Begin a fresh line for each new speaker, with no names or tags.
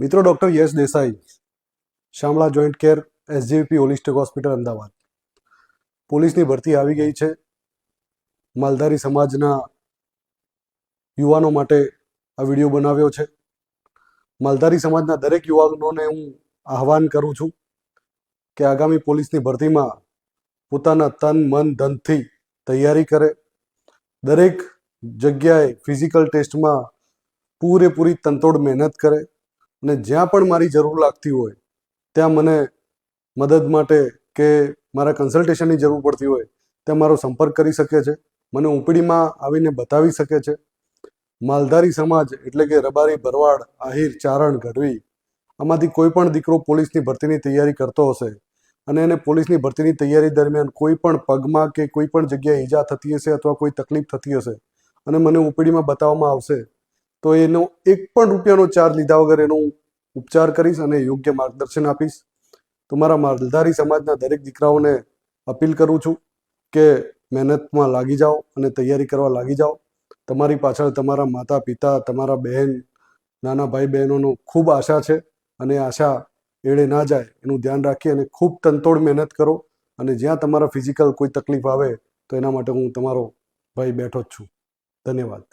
મિત્રો doctor Yash Desai, Shamala joint care SGP holistic hospital Ahmedabad. પોલીસની ભરતી આવી ગઈ છે. માલધારી સમાજના યુવાનો માટે આ વીડિયો બનાવ્યો છે. માલધારી સમાજના દરેક યુવાનોને હું આહવાન કરું છું કે આગામી પોલીસની ભરતીમાં પોતાના તન, મન, ધનથી તૈયારી કરે. દરેક જગ્યાએ ફિઝિકલ ટેસ્ટમાં પૂરેપૂરી તનતોડ મહેનત કરે. અને જ્યાં પણ મારી જરૂર લાગતી હોય, ત્યાં મને મદદ માટે કે મારા કન્સલ્ટેશનની જરૂર પડતી હોય, ત્યાં મારો સંપર્ક કરી શકે છે. મને ઉપડીમાં આવીને બતાવી શકે છે. માલધારી સમાજ એટલે કે રબારી, ભરવાડ, આહિર, ચારણ, ગઢવી, આમાંથી કોઈ પણ દીકરો પોલીસની ભરતીની તૈયારી કરતો હશે અને એને પોલીસની ભરતીની તૈયારી દરમિયાન કોઈ પણ પગમાં કે કોઈ પણ જગ્યાએ ઈજા થતી હશે અથવા કોઈ તકલીફ થતી હશે અને મને ઉપડીમાં બતાવવામાં આવશે તો એનો એક પણ રૂપિયાનો ચાર્જ લીધા વગર એનો ઉપચાર કરીશ અને યોગ્ય માર્ગદર્શન આપીશ. તો મારા માલધારી સમાજના દરેક દીકરાઓને અપીલ કરું છું કે મહેનતમાં લાગી જાઓ અને તૈયારી કરવા લાગી જાઓ. તમારી પાછળ તમારા માતા પિતા તમારા બહેન, નાના ભાઈ બહેનોનો ખૂબ આશા છે અને આશા એળે ના જાય એનું ધ્યાન રાખી અને ખૂબ તનતોડ મહેનત કરો અને જ્યાં તમારા ફિઝિકલ કોઈ તકલીફ આવે તો એના માટે હું તમારો ભાઈ બેઠો જ છું. ધન્યવાદ.